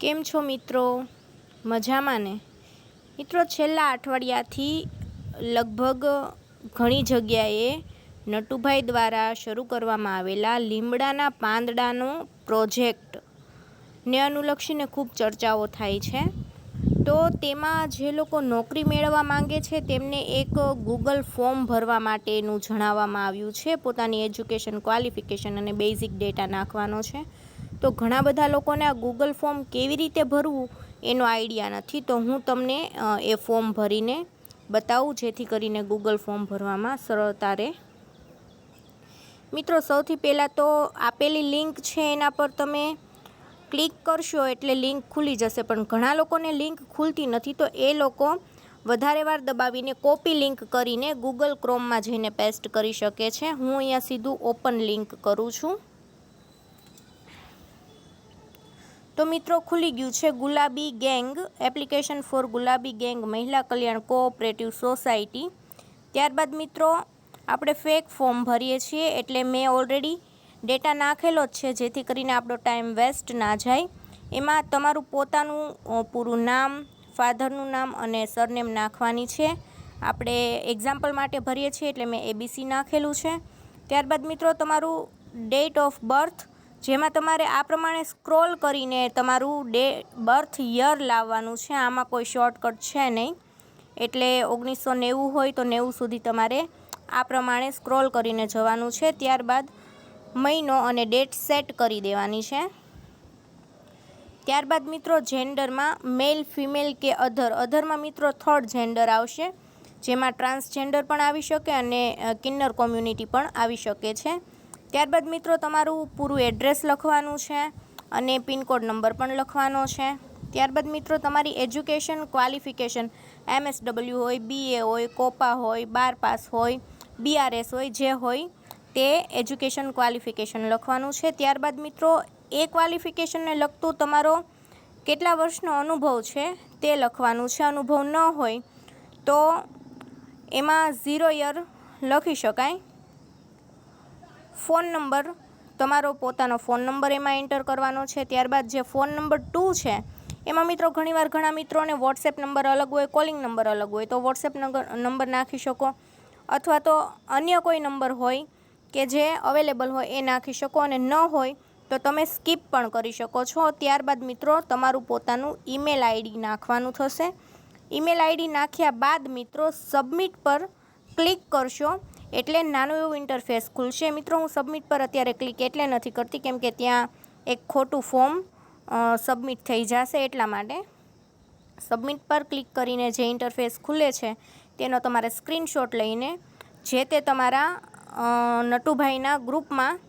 કેમ છો મિત્રો? મજામાં ને? મિત્રો, છેલ્લા અઠવાડિયાથી લગભગ ઘણી જગ્યાએ નટુભાઈ દ્વારા શરૂ કરવામાં આવેલા લીમડાના પાંદડાનો પ્રોજેક્ટ ને અનુલક્ષીને ખૂબ ચર્ચાઓ થાય છે. તો તેમાં જે લોકો નોકરી મેળવવા માંગે છે, તેમને એક ગૂગલ ફોર્મ ભરવા માટેનું જણાવવામાં આવ્યું છે. પોતાની એજ્યુકેશન ક્વોલિફિકેશન અને બેઝિક ડેટા નાખવાનો છે. તો ઘણા બધા લોકોને આ ગૂગલ ફોર્મ કેવી રીતે ભરવું એનો આઈડિયા નથી. તો હું તમને એ ફોર્મ ભરીને બતાવું, જેથી કરીને ગૂગલ ફોર્મ ભરવામાં સરળતા રહે. મિત્રો, સૌથી પહેલાં તો આપેલી લિંક છે એના પર તમે ક્લિક કરશો એટલે લિંક ખુલી જશે. પણ ઘણા લોકોને લિંક ખુલતી નથી, તો એ લોકો વધારે વાર દબાવીને કોપી લિંક કરીને ગૂગલ ક્રોમમાં જઈને પેસ્ટ કરી શકે છે. હું અહીંયા સીધું ઓપન લિંક કરું છું. તો મિત્રો, ખુલી ગયું છે Gulabi gang, application for Gulabi gang મહિલા કલ્યાણ કોઓપરેટિવ સોસાયટી. ત્યારબાદ મિત્રો, આપણે ફેક ફોર્મ ભરીએ છીએ એટલે મેં ઓલરેડી ડેટા નાખેલો જ છે જેથી કરીને આપણો ટાઈમ વેસ્ટ ના જાય. એમાં તમારું પોતાનું પૂરું નામ, ફાધરનું નામ અને સરનેમ નાખવાની છે. આપણે એક્ઝામ્પલ માટે ભરીએ છીએ એટલે મેં એબીસી નાખેલું છે. ત્યારબાદ મિત્રો, તમારું ડેટ ઓફ બર્થ જેમાં તમારે આ પ્રમાણે સ્ક્રોલ કરીને તમારું ડે બર્થ, યર લાવવાનું છે. આમાં કોઈ શોર્ટકટ છે નહીં. એટલે ઓગણીસો નેવું હોય તો નેવું સુધી તમારે આ પ્રમાણે સ્ક્રોલ કરીને જવાનું છે. ત્યારબાદ મહિનો અને ડેટ સેટ કરી દેવાની છે. ત્યારબાદ મિત્રો જેન્ડરમાં મેલ, ફિમેલ કે અધર. અધરમાં મિત્રો થર્ડ જેન્ડર આવશે, જેમાં ટ્રાન્સજેન્ડર પણ આવી શકે અને કિન્નર કોમ્યુનિટી પણ આવી શકે છે. ત્યારબાદ મિત્રો તમારું પૂરું એડ્રેસ લખવાનું છે અને પિનકોડ નંબર પણ લખવાનો છે. ત્યારબાદ મિત્રો તમારી એજ્યુકેશન ક્વોલિફિકેશન, એમએસડબલ્યુ હોય બીએ હોય, કોપા હોય, બાર પાસ હોય બીઆરએસ હોય, જે હોય, તે એજ્યુકેશન ક્વોલિફિકેશન લખવાનું છે. ત્યારબાદ મિત્રો એ ક્વોલિફિકેશનને લગતું તમારો કેટલા વર્ષનો અનુભવ છે તે લખવાનું છે. અનુભવ ન હોય તો એમાં ઝીરો યર લખી શકાય. ફોન નંબર, તમારો પોતાનો ફોન નંબર એમાં એન્ટર કરવાનો છે. ત્યારબાદ જે ફોન નંબર ટુ છે, એમાં મિત્રો ઘણીવાર ઘણા મિત્રોને વોટ્સએપ નંબર અલગ હોય કોલિંગ નંબર અલગ હોય. તો વોટ્સએપ નંબર નાખી શકો. અથવા તો અન્ય કોઈ નંબર હોય કે જે અવેલેબલ હોય એ નાખી શકો. અને ન હોય તો તમે સ્કીપ પણ કરી શકો છો. ત્યારબાદ મિત્રો, તમારું પોતાનું ઈમેલ આઈડી નાખવાનું થશે. ઈમેલ આઈડી નાખ્યા બાદ મિત્રો સબમિટ પર ક્લિક કરશો. એટલે નાનું એવું ઇન્ટરફેસ ખુલશે. મિત્રો, હું સબમિટ પર અત્યારે ક્લિક એટલે નથી કરતી, કેમ કે ત્યાં એક ખોટું ફોર્મ સબમિટ થઈ જશે એટલા માટે. સબમિટ પર ક્લિક કરીને જે ઇન્ટરફેસ ખુલે છે, તેનો તમારે સ્ક્રીનશોટ લઈને જે તે તમારા નટુભાઈના ગ્રુપમાં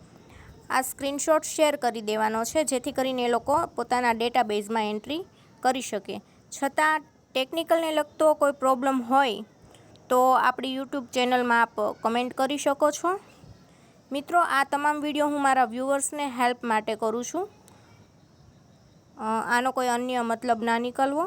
આ સ્ક્રીનશોટ શેર કરી દેવાનો છે, જેથી કરીને એ લોકો પોતાના ડેટાબેઝમાં એન્ટ્રી કરી શકે. છતાં ટેકનિકલને લગતો કોઈ પ્રોબ્લેમ હોય તો આપણી યુટ્યુબ ચેનલમાં આપ કમેન્ટ કરી શકો છો. મિત્રો, આ તમામ વીડિયો હું મારા વ્યૂવર્સને હેલ્પ માટે કરું છું. આનો કોઈ અન્ય મતલબ ના નીકળવો.